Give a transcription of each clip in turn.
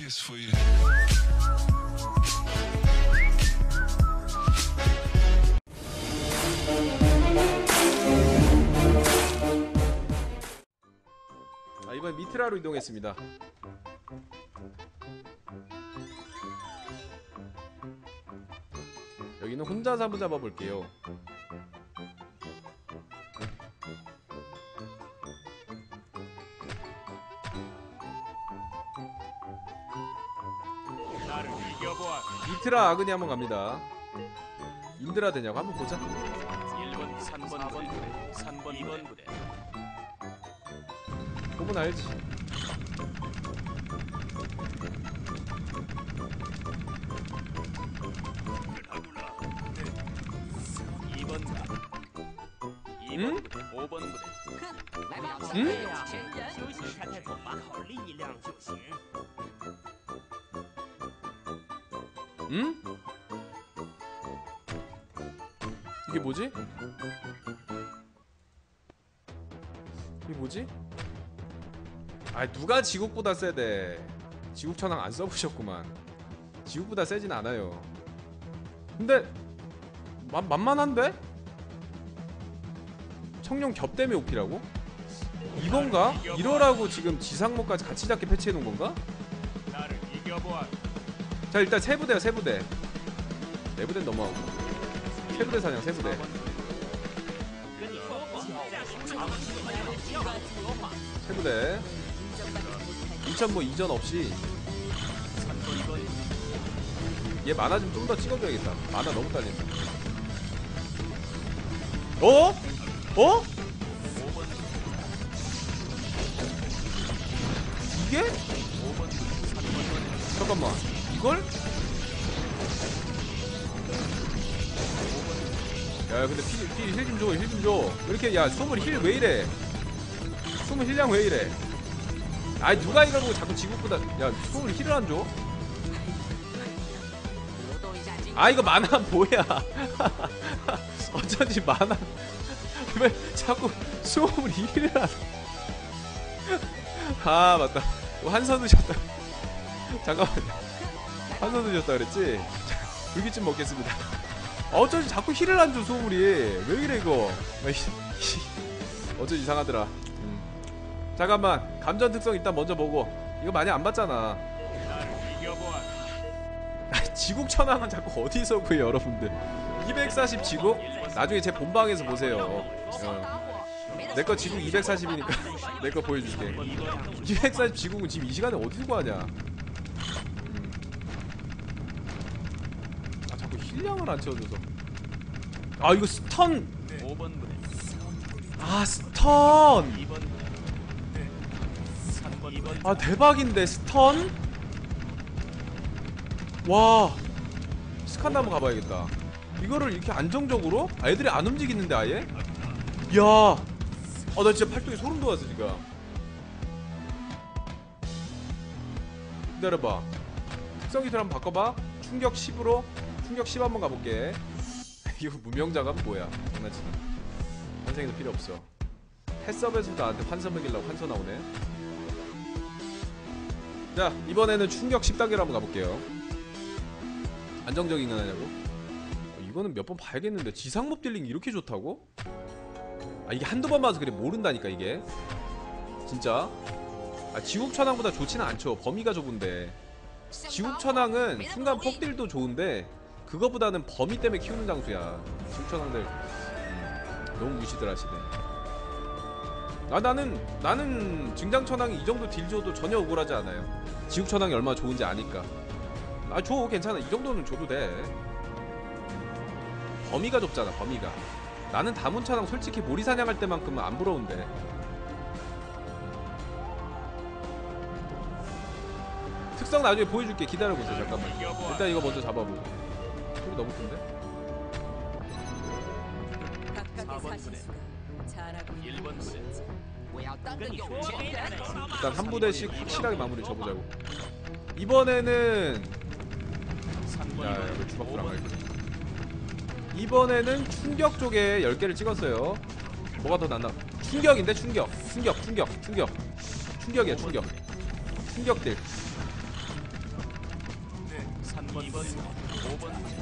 kiss for you. 아, 이번 미트라로 이동했습니다. 여기는 혼자서 한번 잡아볼게요. 미트라 아그니 한번 갑니다. 인드라 되냐고 한번 보자. 1번 3번 부대 3번 2번 부대 보면 알지. 이번 부대 2번 응? 부대 5번 부대 嗯 응? 이게 뭐지? 이게 뭐지? 아 누가 지국보다 세대 지국 천왕 안 써보셨구만 지국보다 세진 않아요 근데 만, 만만한데? 청룡 겹대미 오피라고? 이건가? 이러라고 지금 지상모까지 같이 잡게 패치해놓은 건가? 나를 이겨보아 자 일단 세부대요 세부대. 네부대 넘어가고. 세부대 사냥 세부대. 세부대. 2000뭐 이전 없이. 얘 만화 좀 좀 더 찍어줘야겠다. 만화 너무 딸린다 어? 어? 이게? 잠깐만. 이걸? 야 근데 힐좀 줘 힐 좀 줘. 왜 이렇게 야 수물 힐 왜 이래? 수물 힐량 왜 이래? 아이 누가 이걸 보고 자꾸 지국보다 야 수물 힐을 안 줘? 아 이거 만화 뭐야? 어쩐지 만화 왜 자꾸 수험을 힐을 안 아 맞다. 이거 한선 드셨다. 잠깐만 한선 드셨다 그랬지? 불기침 먹겠습니다. 어쩐지 자꾸 힐을 안 줘 소물이. 왜 이래 이거? 어쩐지 이상하더라. 음. 잠깐만 감전 특성 일단 먼저 보고. 이거 많이 안 봤잖아. 아, 지국 천왕은 자꾸 어디서 구해 여러분들? 240 지국? 나중에 제 본방에서 보세요. 어. 내거 지국 240이니까. 내 거 보여줄게. 240 지국은 지금 이 시간에 어디서 구하냐 음. 힐량을 안 채워줘서. 아 이거 스턴. 5번 부대 아 스턴. 2번 부대 3번 2번 아 대박인데 스턴? 와. 스칸드 한번 가봐야겠다. 이거를 이렇게 안정적으로? 아, 애들이 안 움직이는데 아예? 야, 아나 진짜 팔뚝에 소름 돋았어 지금. 기다려봐. 특성 기술 한번 바꿔봐. 충격 10으로 충격 10 한번 가볼게. 이거 무명자가 뭐야? 장난치나 환생에도 필요 없어. 햇섭에서 나한테 환선 먹이려고 환선 나오네. 자 이번에는 충격 10단계로 한번 가볼게요. 안정적인 건 하냐고? 어, 이거는 몇 번 봐야겠는데. 지상몹 딜링 이렇게 좋다고? 아 이게 한두 번 봐서 그래. 모른다니까 이게. 진짜? 아 지국천왕보다 좋지는 않죠. 범위가 좁은데. 지국천왕은 순간 폭딜도 좋은데 그거보다는 범위 때문에 키우는 장수야. 지국천왕들. 음, 너무 무시들 하시네. 아 나는 나는 증장천왕이 이 정도 딜 줘도 전혀 억울하지 않아요. 지국천왕이 얼마나 좋은지 아니까. 아줘 괜찮아. 이 정도는 줘도 돼. 범위가 좁잖아 범위가. 나는 다문천왕 솔직히 모리 사냥할 때만큼은 안 부러운데. 특성 나중에 보여줄게. 기다려보세요 잠깐만. 일단 이거 먼저 잡아보고 너무 큰데? 각각의 4번 사신수가 잘하고 있는 1번 세. 건지. 일단 한 부대씩 확실하게 마무리 쳐보자고. 이번에는 야 이거 주박도 안 갈게 이번에는 충격 쪽에 10개를 찍었어요. 뭐가 더 낫나? 충격인데 충격. 충격 충격 충격. 충격이야 충격. 충격들. 3번 2번 5번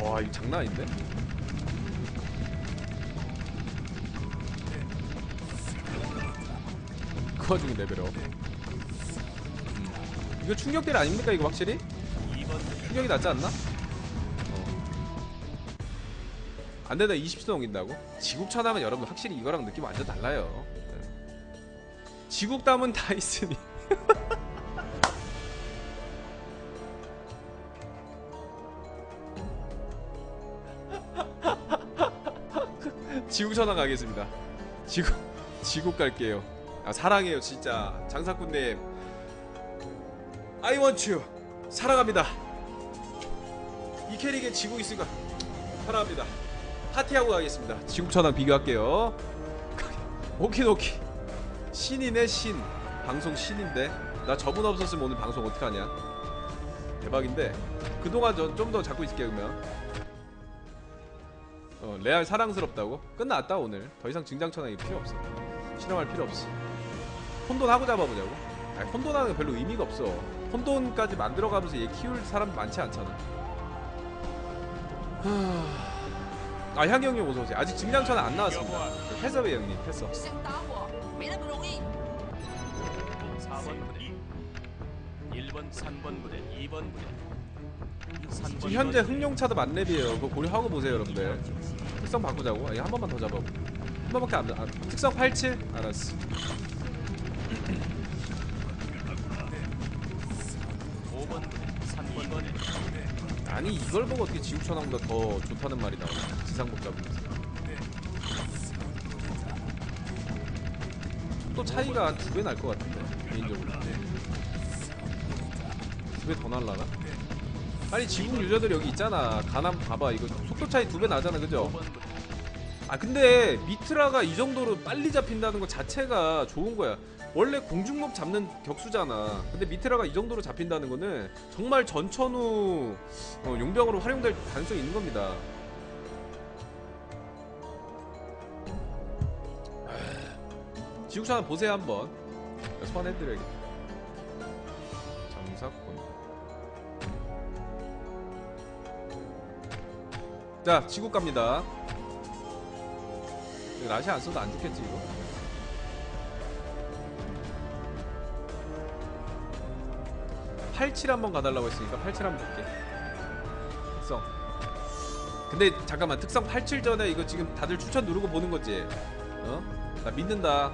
와 이거 장난 아닌데? 그 와중에 레벨업 음. 이거 충격딜 아닙니까 이거 확실히? 2번 부대 충격이 낫지 않나? 어. 안 되다 20초 넘긴다고? 지국 천하면 여러분 확실히 이거랑 느낌 완전 달라요 네. 지국 담은 다 있으니 지국 천하 가겠습니다. 지국 지국 갈게요. 아 사랑해요 진짜. 장사꾼님. I want you. 사랑합니다. 이 캐릭에 지국 있으니까 사랑합니다. 파티하고 가겠습니다. 지국 천왕 비교할게요. 오키도키 신이네 신. 방송 신인데. 나 저분 없었으면 오늘 방송 어떡하냐? 대박인데. 그동안 좀 더 잡고 있을게요 그러면 어, 레알 사랑스럽다고? 끝났다 오늘. 더 이상 징장천하 이 필요 없어. 실험할 필요 없어. 혼돈 하고 잡아보자고? 아니 혼돈하는 별로 의미가 없어. 혼돈까지 만들어가면서 얘 키울 사람 많지 않잖아. 아 향이 형님 어서오세요. 아직 징장천하 안 나왔습니다. 패서배 형님. 패서 지금 현재 흥룡차도 만렙이에요. 그거 고려하고 보세요 여러분들. 특성 바꾸자고? 아니 한 번만 더 잡아보 한 번밖에 안, 안 특성 87? 알았어. 5번 부대 3번 부대 아니 이걸 보고 어떻게 지옥천왕보다 더 좋다는 말이 나오냐 지상복 잡으면서. 또 차이가 한두배 날 것 같은데 개인적으로. 두 배 더 날라나? 아니 지국 유저들 여기 있잖아 가남 봐봐 이거 속도 차이 두 배 나잖아 그죠? 5번 부대 아 근데 미트라가 이 정도로 빨리 잡힌다는 것 자체가 좋은 거야. 원래 공중몹 잡는 격수잖아. 근데 미트라가 이 정도로 잡힌다는 거는 정말 전천후 어, 용병으로 활용될 가능성이 있는 겁니다. 아, 한번 보세요 한번. 소환해드려야겠다. 자 지국 갑니다. 라시 안 써도 안 죽겠지 이거? 팔칠 한번 가달라고 했으니까 팔칠 한번 볼게 특성 근데 잠깐만 특성 87 전에 이거 지금 다들 추천 누르고 보는 거지? 어? 나 믿는다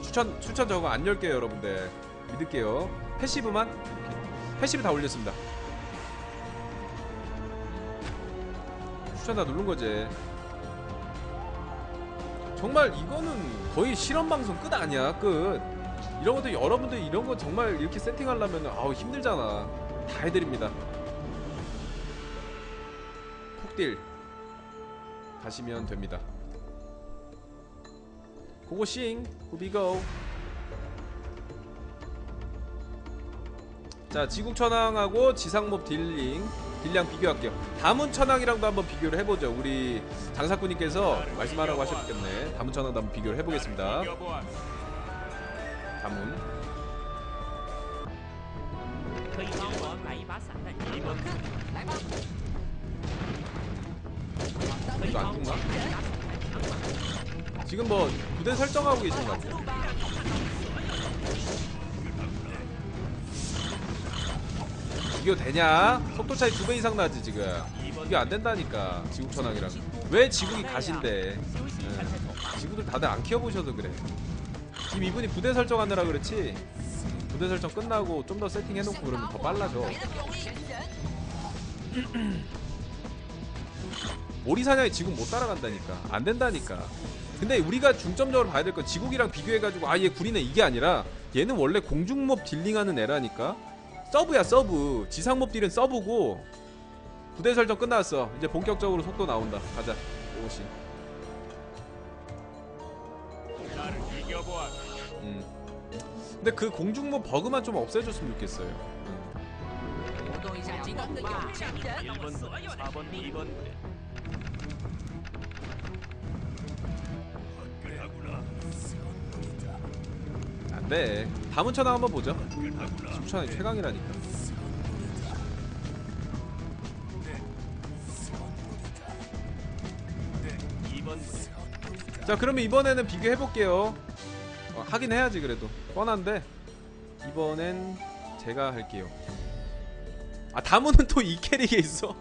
추천 추천 저거 안 열게요 여러분들 믿을게요 패시브만 이렇게. 패시브 다 올렸습니다 추천 다 누른 거지. 정말 이거는 거의 실험 방송 끝 아니야 끝. 이런 것도 여러분들 이런 거 정말 이렇게 세팅하려면 아우 힘들잖아. 다 해드립니다. 폭딜. 가시면 됩니다. 고고싱. 후비고 자 지국천왕하고 지상몹 딜링 딜량 비교할게요. 다문천왕이랑도 한번 비교를 해보죠. 우리 장사꾼님께서 말씀하라고 하셨기 때문에 다문천왕도 한번 비교를 해보겠습니다. 다문. 이거 안 죽나? 지금 뭐 부대 설정하고 계신 것 같아요. 비교되냐? 속도 차이 두 배 이상 나지 지금. 비교 안 된다니까 지구천왕이랑. 왜 지구이 가신데? 네. 예. 지구들 다들 안 키워보셔도 그래. 지금 이분이 부대 설정하느라 그렇지? 부대 설정 끝나고 좀 더 세팅해놓고 그러면 더 빨라져. 오리사냥이 지금 못 따라간다니까. 안 된다니까. 근데 우리가 중점적으로 봐야 될 건 지국이랑 비교해가지고 아 얘 구리네. 이게 아니라 얘는 원래 공중몹 딜링하는 애라니까. 서브야 서브 지상몹 딜은 서브고 부대 설정 끝났어 이제 본격적으로 속도 나온다 가자 오시 음. 근데 그 공중몹 버그만 좀 없애줬으면 좋겠어요 음. 네 다음 차나 한번 보죠. 춤차는 최강이라니까. 자 그러면 이번에는 비교해볼게요. 어, 하긴 해야지 그래도. 뻔한데. 이번엔 제가 할게요. 아 다문은 또 이 캐릭에 있어.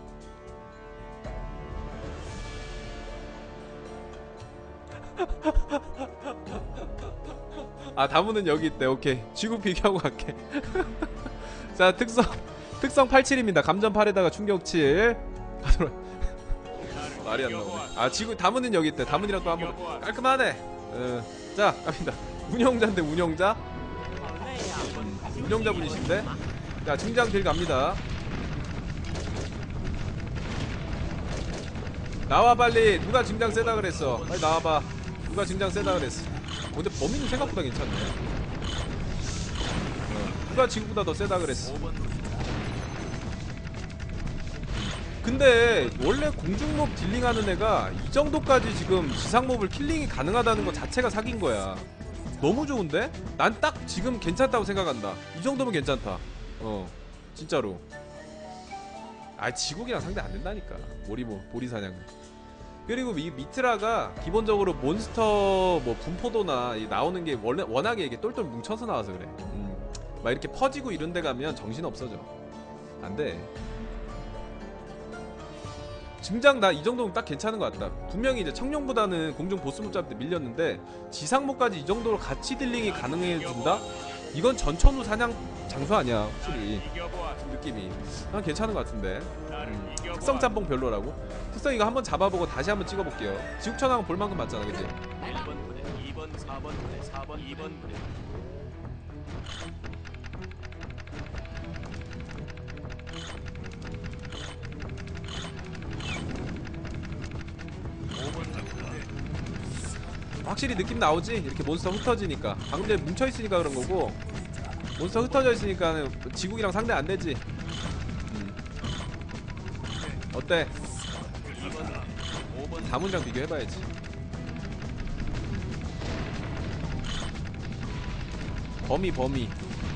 아 다문은 여기 있대. 오케이. 지구 비교하고 갈게. 자 특성 특성 87입니다. 감전 8에다가 충격 7 말이 안 나오네. 아 지구 다문은 여기 있대. 다문이랑 또 한번 깔끔하네. 어, 자 갑니다. 운영자인데 운영자? 운영자분이신데? 자 중장 딜 갑니다. 나와 빨리. 누가 중장 세다 그랬어? 빨리 나와봐. 누가 중장 세다 그랬어? 어, 근데 범인은 생각보다 괜찮네. 어, 누가 지구보다 더 세다 그랬어. 5번 부대 근데 원래 공중몹 딜링하는 애가 이 정도까지 지금 지상몹을 킬링이 가능하다는 것 자체가 사기인 거야. 너무 좋은데? 난 딱 지금 괜찮다고 생각한다. 이 정도면 괜찮다. 어, 진짜로. 아, 지국이랑 상대 안 된다니까. 모리모, 보리사냥. 그리고 이 미트라가 기본적으로 몬스터 뭐 분포도나 이 나오는 게 원래 워낙에 이게 똘똘 뭉쳐서 나와서 그래. 음, 막 이렇게 퍼지고 이런 데 가면 정신 없어져. 안 돼. 증장 나 이 정도면 딱 괜찮은 것 같다. 분명히 이제 청룡보다는 공중 잡을 때 밀렸는데 지상모까지 이 정도로 같이 딜링이 가능해진다? 이건 전천후 사냥 장소 아니야 확실히. 느낌이. 난 괜찮은 것 같은데. 음, 특성 짬뽕 별로라고? 특성 이거 한번 잡아보고 다시 한번 찍어볼게요. 지국천왕은 볼만큼 맞잖아 그치? 1번 부대 2번 4번 부대 4번 2번 부대 확실히 느낌 나오지? 이렇게 몬스터 흩어지니까. 방금 전에 뭉쳐있으니까 그런 거고. 몬스터 흩어져 있으니까 지국이랑 상대 안 되지. 음. 어때? 2번 5번 다문장 비교해봐야지. 범위 범위.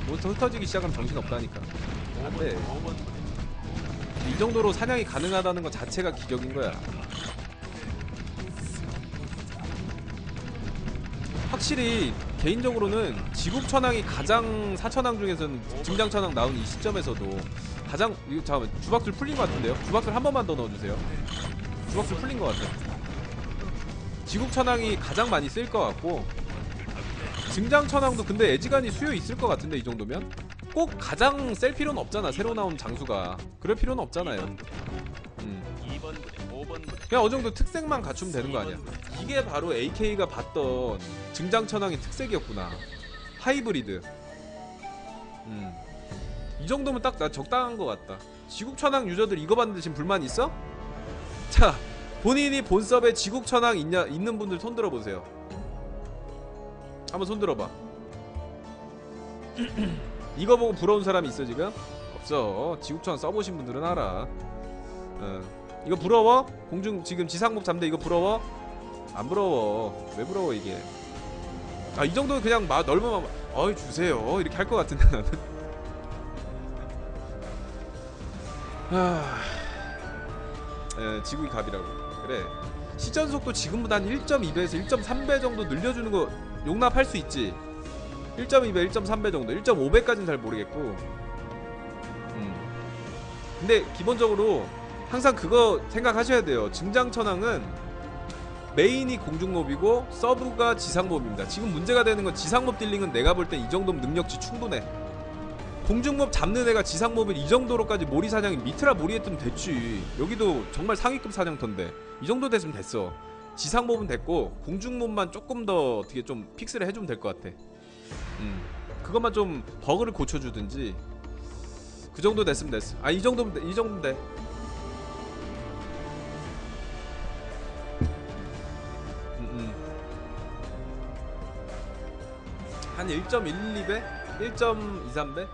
몬스터 흩어지기 시작하면 정신없다니까. 5번 안돼. 5번 부대 이 정도로 사냥이 가능하다는 것 자체가 기적인 거야 확실히 개인적으로는 지국 천왕이 가장 사천왕 중에서는 증장 천왕 나온 이 시점에서도 가장 이거 잠깐만 주박술 풀린 것 같은데요? 주박술 한 번만 더 넣어주세요. 주박술 풀린 것 같아 지국 천왕이 가장 많이 쓸 것 같고 증장 천왕도 근데 애지간히 수요 있을 것 같은데 이 정도면? 꼭 가장 셀 필요는 없잖아 새로 나온 장수가. 그럴 필요는 없잖아요 그냥 어느 정도 특색만 갖추면 되는 거 아니야 이게 바로 AK가 봤던 증장천왕의 특색이었구나 하이브리드 음. 이 정도면 딱 나 적당한 것 같다 지국천왕 유저들 이거 봤는데 지금 불만 있어? 자 본인이 본섭에 지국천왕 있냐, 있는 분들 손 들어보세요 한번 손 들어봐 이거 보고 부러운 사람이 있어 지금? 없어 지국천왕 써보신 분들은 알아 어. 이거 부러워? 공중 지금 지상목 잠대 이거 부러워? 안 부러워. 왜 부러워 이게? 아 이 정도는 그냥 마 넓으면 어이 주세요. 이렇게 할 것 같은데 나는. 하... 에, 지구이 갑이라고. 그래. 시전 속도 지금보다 한 1.2배에서 1.3배 정도 늘려주는 거 용납할 수 있지. 1.2배, 1.3배 정도. 1.5배까지는 잘 모르겠고. 음. 근데 기본적으로 항상 그거 생각하셔야 돼요. 증장천왕은 메인이 공중몹이고 서브가 지상몹입니다. 지금 문제가 되는 건 지상몹 딜링은 내가 볼땐이 정도면 능력치 충분해. 공중몹 잡는 애가 지상몹을 이 정도로까지 모리 사냥이 미트라 모리 했으면 됐지. 여기도 정말 상위급 사냥터인데 이 정도 됐으면 됐어. 지상몹은 됐고 공중몹만 조금 더 어떻게 좀 픽스를 해주면 될 것 같아. 음, 그것만 좀 버그를 고쳐주든지 그 정도 됐으면 됐어. 아 이 정도면 돼, 이 정도면 돼. 한 1.12배? 1.23배?